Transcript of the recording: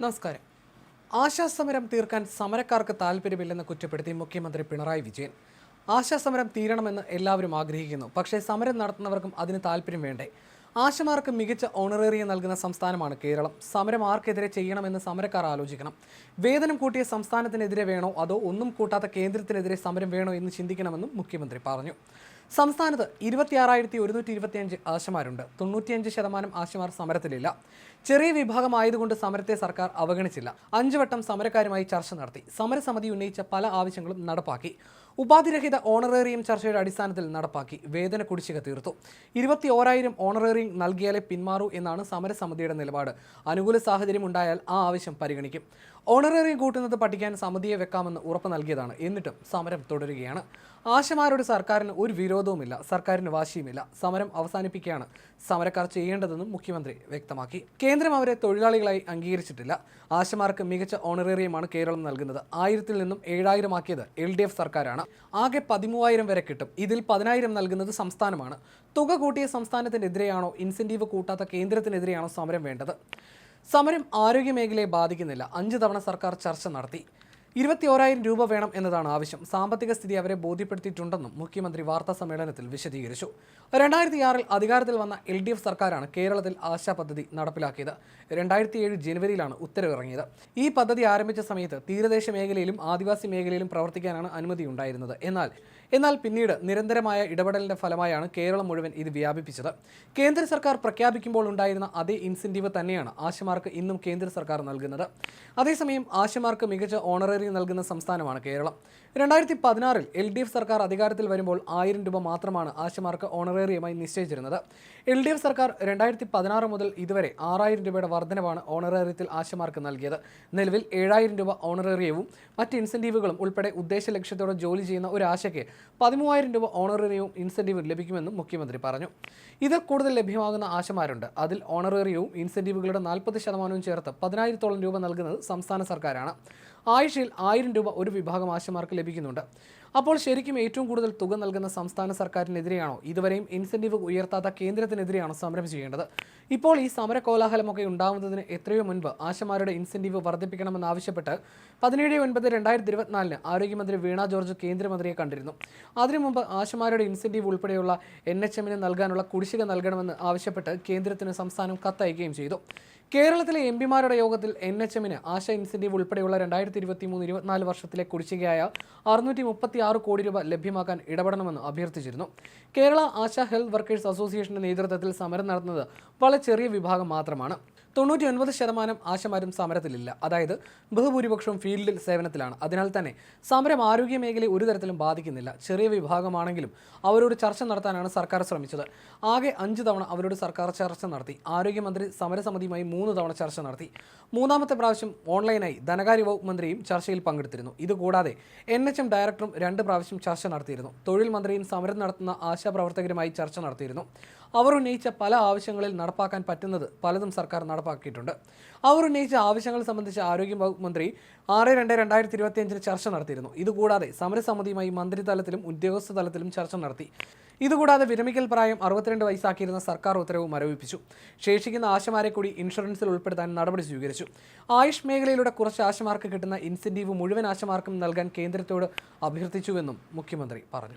നമസ്കാരം. ആശാസമരം തീർക്കാൻ സമരക്കാർക്ക് താല്പര്യമില്ലെന്ന് കുറ്റപ്പെടുത്തി മുഖ്യമന്ത്രി പിണറായി വിജയൻ. ആശാസമരം തീരണമെന്ന് എല്ലാവരും ആഗ്രഹിക്കുന്നു. പക്ഷേ സമരം നടത്തുന്നവർക്കും അതിന് താല്പര്യം വേണ്ടേ? ആശമാർക്ക് മികച്ച ഓണറേറിയം നൽകുന്ന സംസ്ഥാനമാണ് കേരളം. സമരം ആർക്കെതിരെ ചെയ്യണമെന്ന് സമരക്കാർ ആലോചിക്കണം. വേതനം കൂട്ടിയ സംസ്ഥാനത്തിനെതിരെ വേണോ? അതോ ഒന്നും കൂട്ടാത്ത കേന്ദ്രത്തിനെതിരെ സമരം വേണോ എന്ന് ചിന്തിക്കണമെന്നും മുഖ്യമന്ത്രി പറഞ്ഞു. സംസ്ഥാനത്ത് ഇരുപത്തിയാറായിരത്തി ഒരുന്നൂറ്റി ഇരുപത്തിയഞ്ച് ആശമാരുണ്ട്. തൊണ്ണൂറ്റിയഞ്ച് ശതമാനം ആശമാർ സമരത്തിലില്ല. ചെറിയ വിഭാഗമായതുകൊണ്ട് സമരത്തെ സർക്കാർ അവഗണിച്ചില്ല. അഞ്ചു വട്ടം സമരക്കാരുമായി ചർച്ച നടത്തി. സമരസമിതി ഉന്നയിച്ച പല ആവശ്യങ്ങളും നടപ്പാക്കി. ഉപാധിരഹിത ഓണറേറിയം ചർച്ചയുടെ അടിസ്ഥാനത്തിൽ നടപ്പാക്കി. വേതന കുടിശ്ശിക തീർത്തു. ഇരുപത്തി ഓരായിരം ഓണറേറിയം നൽകിയാലേ പിന്മാറൂ എന്നാണ് സമരസമിതിയുടെ നിലപാട്. അനുകൂല സാഹചര്യം ഉണ്ടായാൽ ആ ആവശ്യം പരിഗണിക്കും. ഓണറേറിയം കൂട്ടുന്നത് പഠിക്കാൻ സമിതിയെ വെക്കാമെന്ന് ഉറപ്പ് നൽകിയതാണ്. എന്നിട്ടും സമരം തുടരുകയാണ്. ആശമാരോട് സർക്കാരിന് ഒരു വിരോധവുമില്ല സർക്കാരിന് വാശിയുമില്ല. സമരം അവസാനിപ്പിക്കുകയാണ് സമരക്കാർ ചെയ്യേണ്ടതെന്നും മുഖ്യമന്ത്രി വ്യക്തമാക്കി. കേന്ദ്രം അവരെ തൊഴിലാളികളായി അംഗീകരിച്ചിട്ടില്ല. ആശമാർക്ക് മികച്ച ഓണറേറിയമാണ് കേരളം നൽകുന്നത്. ആയിരത്തിൽ നിന്നും ഏഴായിരം ആക്കിയത് എൽ ഡി എഫ് സർക്കാരാണ്. ആകെ പതിമൂവായിരം വരെ കിട്ടും. ഇതിൽ പതിനായിരം നൽകുന്നത് സംസ്ഥാനമാണ്. തുക കൂട്ടിയ സംസ്ഥാനത്തിനെതിരെയാണോ ഇൻസെന്റീവ് കൂട്ടാത്ത കേന്ദ്രത്തിനെതിരെയാണോ സമരം വേണ്ടത്? സമരം ആരോഗ്യ മേഖലയെ ബാധിക്കുന്നില്ല. അഞ്ച് തവണ സർക്കാർ ചർച്ച നടത്തി. ഇരുപത്തി ഓരായിരം രൂപ വേണം എന്നതാണ് ആവശ്യം. സാമ്പത്തിക സ്ഥിതി അവരെ ബോധ്യപ്പെടുത്തിയിട്ടുണ്ടെന്നും മുഖ്യമന്ത്രി വാർത്താ സമ്മേളനത്തിൽ വിശദീകരിച്ചു. രണ്ടായിരത്തി ആറിൽ അധികാരത്തിൽ വന്ന എൽ ഡി എഫ് സർക്കാരാണ് കേരളത്തിൽ ആശാ പദ്ധതി നടപ്പിലാക്കിയത്. രണ്ടായിരത്തി ഏഴ് ജനുവരിയിലാണ് ഉത്തരവിറങ്ങിയത്. ഈ പദ്ധതി ആരംഭിച്ച സമയത്ത് തീരദേശ മേഖലയിലും ആദിവാസി മേഖലയിലും പ്രവർത്തിക്കാനാണ് അനുമതി ഉണ്ടായിരുന്നത്. എന്നാൽ എന്നാൽ പിന്നീട് നിരന്തരമായ ഇടപെടലിന്റെ ഫലമായാണ് കേരളം മുഴുവൻ ഇത് വ്യാപിപ്പിച്ചത്. കേന്ദ്ര സർക്കാർ പ്രഖ്യാപിക്കുമ്പോൾ ഉണ്ടായിരുന്ന അതേ ഇൻസെന്റീവ് തന്നെയാണ് ആശമാർക്ക് ഇന്നും കേന്ദ്ര സർക്കാർ നൽകുന്നത്. അതേസമയം ആശമാർക്ക് മികച്ച ഓണററി നൽകുന്ന സംസ്ഥാനമാണ് കേരളം. രണ്ടായിരത്തി പതിനാറിൽ എൽ ഡി എഫ് സർക്കാർ അധികാരത്തിൽ വരുമ്പോൾ ആയിരം രൂപ മാത്രമാണ് ആശമാർക്ക് ഓണറേറിയമായി നിശ്ചയിച്ചിരുന്നത്. എൽ ഡി എഫ് സർക്കാർ രണ്ടായിരത്തി പതിനാറ് മുതൽ ഇതുവരെ ആറായിരം രൂപയുടെ വർധനവാണ് ഓണറേറിയത്തിൽ ആശമാർക്ക് നൽകിയത്. നിലവിൽ ഏഴായിരം രൂപ ഓണറേറിയവും മറ്റ് ഇൻസെന്റീവുകളും ഉൾപ്പെടെ ഉദ്ദേശ ലക്ഷ്യത്തോടെ ജോലി ചെയ്യുന്ന ഒരു ആശയ്ക്ക് പതിമൂവായിരം രൂപ ഓണറേറിയവും ഇൻസെന്റീവും ലഭിക്കുമെന്നും മുഖ്യമന്ത്രി പറഞ്ഞു. ഇതിൽ കൂടുതൽ ലഭ്യമാകുന്ന ആശമാരുണ്ട്. അതിൽ ഓണറേറിയവും ഇൻസെന്റീവുകളുടെ നാൽപ്പത് ശതമാനവും ചേർത്ത് പതിനായിരത്തോളം രൂപ നൽകുന്നത് സംസ്ഥാന സർക്കാരാണ്. ആഴ്ചയിൽ ആയിരം രൂപ ഒരു വിഭാഗം ആശമാർക്ക് ലഭിക്കുന്നുണ്ട്. അപ്പോൾ ശരിക്കും ഏറ്റവും കൂടുതൽ തുക നൽകുന്ന സംസ്ഥാന സർക്കാരിനെതിരെയാണോ? ഇതുവരെയും ഇൻസെന്റീവ് ഉയർത്താത്ത കേന്ദ്രത്തിനെതിരെയാണോ സമരം ചെയ്യേണ്ടത്? ഇപ്പോൾ ഈ സമര കോലാഹലമൊക്കെ ഉണ്ടാവുന്നതിന് എത്രയോ മുൻപ് ആശമാരുടെ ഇൻസെന്റീവ് വർദ്ധിപ്പിക്കണമെന്നാവശ്യപ്പെട്ട് പതിനേഴ് ഒൻപത് രണ്ടായിരത്തി ഇരുപത്തിനാലിന് ആരോഗ്യമന്ത്രി വീണ ജോർജ് കേന്ദ്രമന്ത്രിയെ കണ്ടിരുന്നു. അതിനു മുമ്പ് ആശമാരുടെ ഇൻസെന്റീവ് ഉൾപ്പെടെയുള്ള എൻ എച്ച് എമ്മിന് നൽകാനുള്ള കുടിശ്ശിക നൽകണമെന്ന് ആവശ്യപ്പെട്ട് കേന്ദ്രത്തിന് സംസ്ഥാനം കത്തയക്കുകയും ചെയ്തു. കേരളത്തിലെ എം പിമാരുടെ യോഗത്തിൽ എൻ എച്ച് എമ്മിന് ആശ ഇൻസെന്റീവ് ഉൾപ്പെടെയുള്ള രണ്ടായിരത്തി ഇരുപത്തി മൂന്ന് ഇരുപത്തിനാല് വർഷത്തിലെ കുടിശ്ശികയായ അറുന്നൂറ്റി മുപ്പത്തി ആറ് കോടി രൂപ ലഭ്യമാക്കാൻ ഇടപെടണമെന്ന് അഭ്യർത്ഥിച്ചിരുന്നു. കേരള ആശ ഹെൽത്ത് വർക്കേഴ്സ് അസോസിയേഷന്റെ നേതൃത്വത്തിൽ സമരം നടത്തുന്നത് വളരെ ചെറിയ വിഭാഗം മാത്രമാണ്. തൊണ്ണൂറ്റി ഒൻപത് ശതമാനം ആശമാരും സമരത്തിലില്ല. അതായത് ബഹുഭൂരിപക്ഷവും ഫീൽഡിൽ സേവനത്തിലാണ്. അതിനാൽ തന്നെ സമരം ആരോഗ്യ മേഖലയെ ഒരു തരത്തിലും ബാധിക്കുന്നില്ല. ചെറിയ വിഭാഗമാണെങ്കിലും അവരോട് ചർച്ച നടത്താനാണ് സർക്കാർ ശ്രമിച്ചത്. ആകെ അഞ്ച് തവണ അവരോട് സർക്കാർ ചർച്ച നടത്തി. ആരോഗ്യമന്ത്രി സമരസമിതിയുമായി മൂന്ന് തവണ ചർച്ച നടത്തി. മൂന്നാമത്തെ പ്രാവശ്യം ഓൺലൈനായി ധനകാര്യ വകുപ്പ് മന്ത്രിയും ചർച്ചയിൽ പങ്കെടുത്തിരുന്നു. ഇതുകൂടാതെ എൻ എച്ച് എം ഡയറക്ടറും രണ്ട് പ്രാവശ്യം ചർച്ച നടത്തിയിരുന്നു. തൊഴിൽ മന്ത്രിയും സമരം നടത്തുന്ന ആശാപ്രവർത്തകരുമായി ചർച്ച നടത്തിയിരുന്നു. അവർ ഉന്നയിച്ച പല ആവശ്യങ്ങളിൽ നടപ്പാക്കാൻ പറ്റുന്നത് പലതും സർക്കാർ നടപ്പാക്കിയിട്ടുണ്ട്. അവർ ഉന്നയിച്ച ആവശ്യങ്ങൾ സംബന്ധിച്ച് ആരോഗ്യ മന്ത്രി ആറ് രണ്ട് രണ്ടായിരത്തി ഇരുപത്തിയഞ്ചിന് ചർച്ച നടത്തിയിരുന്നു. ഇതുകൂടാതെ സമരസമിതിയുമായി മന്ത്രിതലത്തിലും ഉദ്യോഗസ്ഥ തലത്തിലും ചർച്ച നടത്തി. ഇതുകൂടാതെ വിരമിക്കൽ പ്രായം അറുപത്തിരണ്ട് വയസ്സാക്കിയിരുന്ന സർക്കാർ ഉത്തരവ് മരവിപ്പിച്ചു. ശേഷിക്കുന്ന ആശമാരെ കൂടി ഇൻഷുറൻസിൽ ഉൾപ്പെടുത്താൻ നടപടി സ്വീകരിച്ചു. ആയുഷ് മേഖലയിലൂടെ കുറച്ച് ആശമാർക്ക് കിട്ടുന്ന ഇൻസെന്റീവ് മുഴുവൻ ആശമാർക്കും നൽകാൻ കേന്ദ്രത്തോട് അഭ്യർത്ഥിച്ചുവെന്നും മുഖ്യമന്ത്രി പറഞ്ഞു.